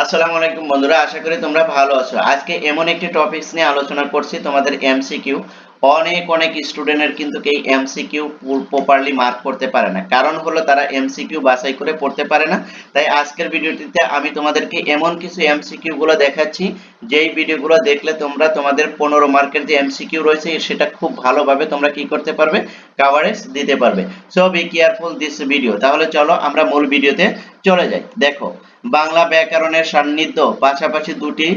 আসসালামু আলাইকুম বন্ধুরা, আশা করি তোমরা ভালো আছো। আজকে এমন একটি টপিকস নিয়ে আলোচনা করছি, তোমাদের এমসিকিউ অনেক অনেক স্টুডেন্টের কিন্তু এই এমসিকিউ প্রপারলি মার্ক করতে পারে না। কারণ হলো তারা এমসিকিউ বাছাই করে পড়তে পারে না। তাই আজকের ভিডিওটিতে আমি তোমাদেরকে এমন কিছু এমসিকিউ গুলো দেখাচ্ছি, যেই ভিডিওগুলো দেখলে তোমরা তোমাদের পনেরো মার্কের যে এমসিকিউ রয়েছে, সেটা খুব ভালোভাবে তোমরা কি করতে পারবে কাভারেজ দিতে পারবে। So be careful this video তাহলে চলো আমরা মূল ভিডিওতে চলে যাই। দেখো, বাংলা ব্যাকরণের সান্নিধ্য পাশাপাশি দুটি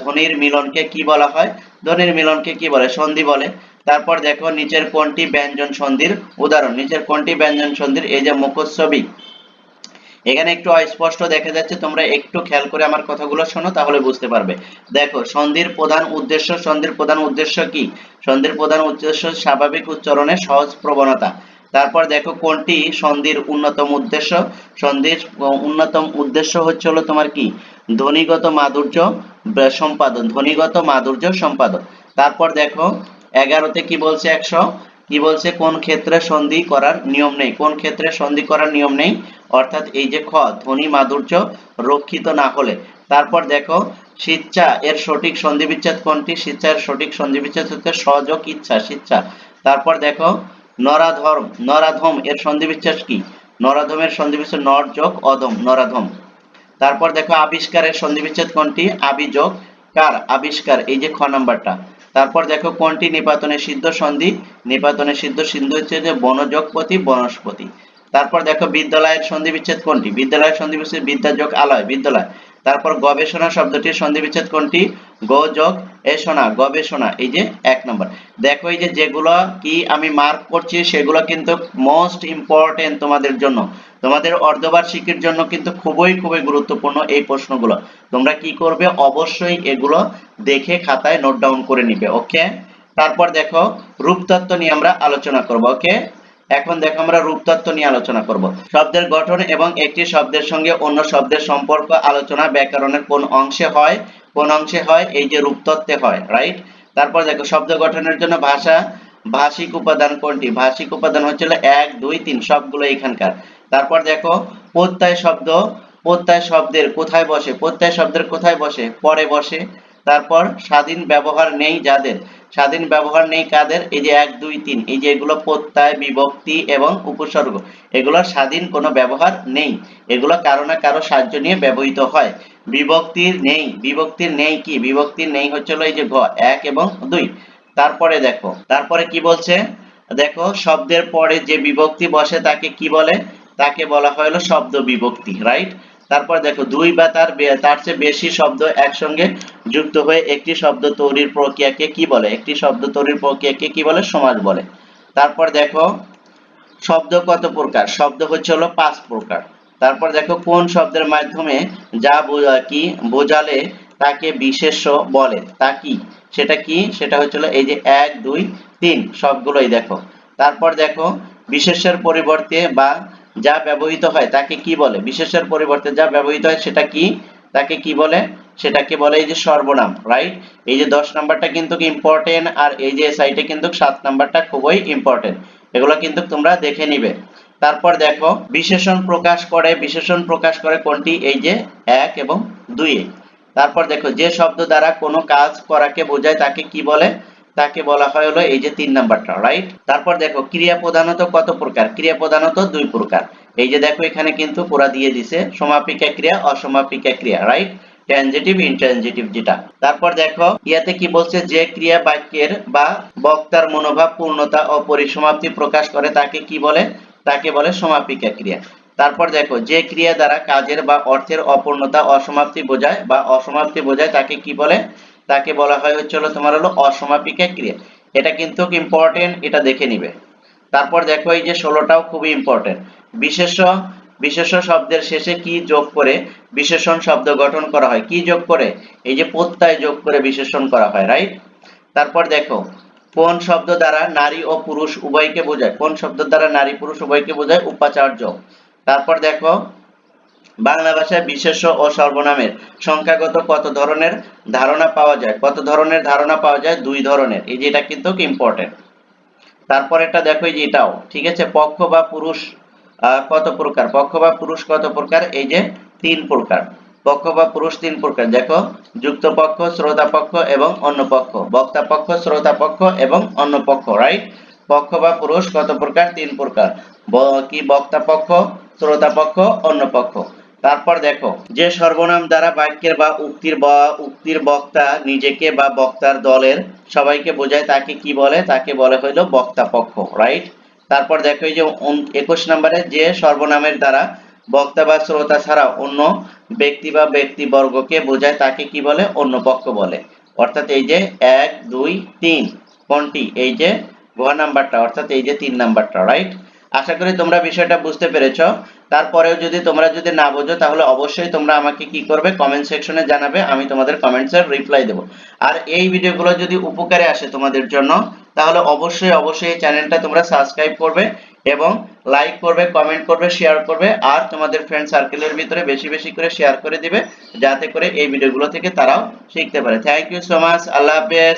ধ্বনির মিলনকে কি বলা হয়? ধ্বনির মিলনকে কি বলে? সন্ধি বলে। তারপর দেখো, নিচের কোনটি ব্যঞ্জন সন্ধির উদাহরণ। নিচের কোনটি ব্যঞ্জন সন্ধির, এই যে মুখচ্ছবি। এখানে একটু অস্পষ্ট দেখা যাচ্ছে, তোমরা একটু খেয়াল করে আমার কথাগুলো শোনো, তাহলে বুঝতে পারবে। দেখো, সন্ধির প্রধান উদ্দেশ্য, সন্ধির প্রধান উদ্দেশ্য কি? সন্ধির প্রধান উদ্দেশ্য স্বাভাবিক উচ্চারণে সহজ প্রবণতা। তারপর দেখো, কোনটি? সন্ধির উন্নতম উদ্দেশ্য। সন্ধির উন্নতম উদ্দেশ্য হচ্ছে হলো তোমার কি? ধ্বনিগত মাধুর্য সম্পাদন, ধ্বনিগত মাধুর্য সম্পাদন। তারপর দেখো, এগারোতে কি বলছে একশো? কি বলছে? কোন ক্ষেত্রে সন্ধি করার নিয়ম নেই। কোন ক্ষেত্রে সন্ধি করার নিয়ম নেই? অর্থাৎ এই যে খ, ধ্বনি মাধুর্য রক্ষিত না হলে। তারপর দেখো শিচ্ছা এর সঠিক সন্ধি বিচ্ছেদ কোনটি? শিচ্ছা এর সঠিক সন্ধি বিচ্ছেদ হচ্ছে সযোগ ইচ্ছা শিচ্ছা তারপর দেখো, নরাধর্ম, নরাধম এর সন্ধি বিচ্ছেদ কি? নরাধমের সন্ধি বিচ্ছেদ নর যোগ অধম, নরাধম। তারপর দেখো, আবিষ্কারের সন্ধি বিচ্ছেদ কোনটি? আবিযোগ। কার? আবিষ্কার, এই যে খ নাম্বারটা। তারপর দেখো কোনটি নিপাতনের সিদ্ধ সন্ধি? নিপাতনের সিদ্ধ সিন্ধু হচ্ছে যে বনযোগপতি, বনস্পতি। তারপর দেখো বিদ্যালয়ের সন্ধি বিচ্ছেদ কোনটি? বিদ্যালয়ের সন্ধি বিচ্ছেদ বিদ্যা যোগ আলয়, বিদ্যালয়। তারপর গবেষণা শব্দটির সন্ধি বিচ্ছেদ কোনটি? গো যোগ এসোনা গবেষণা এই যে এক নম্বর। দেখো এই যে যেগুলো কি আমি মার্ক করছি, সেগুলো কিন্তু মোস্ট ইম্পর্টেন্ট তোমাদের জন্য। তোমাদের অর্ধবার্ষিকীর জন্য কিন্তু খুবই খুবই গুরুত্বপূর্ণ এই প্রশ্নগুলো। তোমরা কি করবে? অবশ্যই এগুলো দেখে খাতায় নোট ডাউন করে নিবে ওকে তারপর দেখো রূপতত্ত্ব নিয়ে আমরা আলোচনা করব ওকে এখন দেখো আমরা রূপতত্ত্ব নিয়ে আলোচনা করব। শব্দের গঠন এবং একটি শব্দের সঙ্গে অন্য শব্দের সম্পর্ক আলোচনা ব্যাকরণের কোন অংশে হয়, কোন অংশে হয়, এই যে রূপতত্ত্বে হয় রাইট তারপর দেখো শব্দ গঠনের জন্য ভাষা, ভাষিক উপাদান কোনটি? ভাষিক উপাদান হচ্ছিল এক, দুই, তিন, সবগুলো এখানকার। তারপর দেখো প্রত্যয় শব্দ, প্রত্যয় শব্দের কোথায় বসে? প্রত্যয় শব্দের কোথায় বসে? পরে বসে। তারপর স্বাধীন ব্যবহার নেই যাদের? স্বাধীন ব্যবহার নেই কাদের? এই যে এক, দুই, তিন, এই যে এগুলো প্রত্যয়, বিভক্তি এবং উপসর্গ, এগুলোর স্বাধীন কোনো ব্যবহার নেই। এগুলো কারও না কারও সাহায্য নিয়ে ব্যবহৃত হয়। বিভক্তির নেই বিভক্তির নেই কি? বিভক্তির নেই হচ্ছে এই যে ঘ, এক এবং দুই। তারপরে দেখো, তারপরে কি বলছে? দেখো, শব্দের পরে যে বিভক্তি বসে তাকে কি বলে? তাকে বলা হলো শব্দ বিভক্তি রাইট তারপর দেখো, দুই বা তার তার চেয়ে বেশি শব্দ একসঙ্গে যুক্ত হয়ে একটি শব্দ তৈরির প্রক্রিয়াকে কি বলে? একটি শব্দ তৈরির প্রক্রিয়াকে কি বলে? সমাজ বলে। তারপর দেখো, শব্দ কত প্রকার? শব্দ হচ্ছে হলো পাঁচ প্রকার। তারপর দেখো, কোন শব্দের মাধ্যমে যা বোঝা- কি বোঝালে তাকে বিশেষ্য বলে? তা কি? সেটা কি? সেটা হচ্ছে হলো এই যে এক, দুই, তিন, সবগুলোই দেখো। তারপর দেখো, বিশেষ্যের পরিবর্তে বা যা ব্যবহৃত হয় তাকে কি বলে? বিশেষের পরিবর্তে যা ব্যবহৃত হয় সেটা কি? তাকে কি বলে? সেটাকে বলে এই যে সর্বনাম রাইট এই যে দশ নাম্বারটা কিন্তু ইম্পর্টেন্ট আর এই যে সাইটে কিন্তু সাত নাম্বারটা খুবই ইম্পর্টেন্ট এগুলো কিন্তু তোমরা দেখে নিবে। তারপর দেখো, বিশেষণ প্রকাশ করে, বিশেষণ প্রকাশ করে কোনটি? এই যে এক এবং দুই। তারপর দেখো, যে শব্দ দ্বারা কোনো কাজ করাকে বোঝায় তাকে কি বলে? তাকে বলা হয় হলো এই যে তিন নাম্বারটা রাইট তারপর দেখো, ক্রিয়া প্রধানত কত প্রকার? ক্রিয়া প্রধানত দুই প্রকার। এই যে দেখো, এখানে কিন্তু পুরা দিয়ে দিছে, সমাপিকা ক্রিয়া, অসমাপিকা ক্রিয়া রাইট ট্রানজিটিভ ইনট্রানজিটিভ যেটা। তারপর দেখো, ইয়াতে কি বলছে, যে ক্রিয়া বাক্যের বা বক্তার মনোভাব, পূর্ণতা ও পরিসমাপ্তি প্রকাশ করে, তাকে কি বলে? তাকে বলে সমাপিকা ক্রিয়া। তারপর দেখো, যে ক্রিয়া দ্বারা কাজের বা অর্থের অপূর্ণতা, অসমাপ্তি বোঝায় বা অসমাপ্তি বোঝায়, তাকে কি বলে? তাকে বলা হয় হচ্ছে হলো তোমার হলো অসমাপিকা ক্রিয়া। এটা কিন্তু ইম্পর্টেন্ট এটা দেখে নিবে। তারপর দেখো এই যে ষোলোটাও খুবই ইম্পর্টেন্ট বিশেষ বিশেষ শব্দের শেষে কি যোগ করে বিশেষণ শব্দ গঠন করা হয়? কি যোগ করে? এই যে প্রত্যয় যোগ করে বিশেষণ করা হয় রাইট তারপর দেখো, কোন শব্দ দ্বারা নারী ও পুরুষ উভয়কে বোঝায়? কোন শব্দ দ্বারা নারী পুরুষ উভয়কে বোঝায়? উপাচার্য। তারপর দেখো বাংলা ভাষায় বিশেষ্য ও সর্বনামের সংখ্যাগত কত ধরনের ধারণা পাওয়া যায়? কত ধরনের ধারণা পাওয়া যায়? দুই ধরনের। এই যে এটা কিন্তু ইম্পর্টেন্ট তারপর এটা দেখো এই যে এটাও, ঠিক আছে? পক্ষ বা পুরুষ কত প্রকার? পক্ষ বা পুরুষ কত প্রকার? এই যে তিন প্রকার। পক্ষ বা পুরুষ তিন প্রকার। দেখো যুক্ত পক্ষ শ্রোতা পক্ষ এবং অন্য পক্ষ বক্তা পক্ষ শ্রোতা পক্ষ এবং অন্য পক্ষ রাইট পক্ষ বা পুরুষ কত প্রকার? তিন প্রকার। কি? বক্তা পক্ষ শ্রোতা পক্ষ অন্য পক্ষ তারপর দেখো, যে সর্বনাম দ্বারা বাক্যের বা উক্তির বা উক্তির বক্তা নিজেকে বা বক্তার দলের সবাইকে বোঝায়, তাকে কি বলে? তাকে বলে হইল বক্তা পক্ষ রাইট তারপর দেখো, এই যে একুশ নম্বরে যে সর্বনামের দ্বারা বক্তা বা শ্রোতা ছাড়া অন্য ব্যক্তি বা ব্যক্তিবর্গকে বোঝায়, তাকে কি বলে? অন্য পক্ষ বলে। অর্থাৎ এই যে এক, দুই, তিন, কোনটি? এই যে ঘ নাম্বারটা, অর্থাৎ এই যে তিন নাম্বারটা রাইট আশা করি তোমরা বিষয়টা বুঝতে পেরেছ। তারপরেও যদি তোমরা যদি না বোঝো, তাহলে অবশ্যই তোমরা আমাকে কি করবে কমেন্ট সেকশনে জানাবে, আমি তোমাদের কমেন্টসের রিপ্লাই দেবো। আর এই ভিডিওগুলো যদি উপকারে আসে তোমাদের জন্য, তাহলে অবশ্যই অবশ্যই এই চ্যানেলটা তোমরা সাবস্ক্রাইব করবে এবং লাইক করবে কমেন্ট করবে শেয়ার করবে, আর তোমাদের ফ্রেন্ড সার্কেলের ভিতরে বেশি বেশি করে শেয়ার করে দিবে, যাতে করে এই ভিডিওগুলো থেকে তারাও শিখতে পারে। থ্যাংক ইউ সো মাচ আল্লাহ হাফেজ।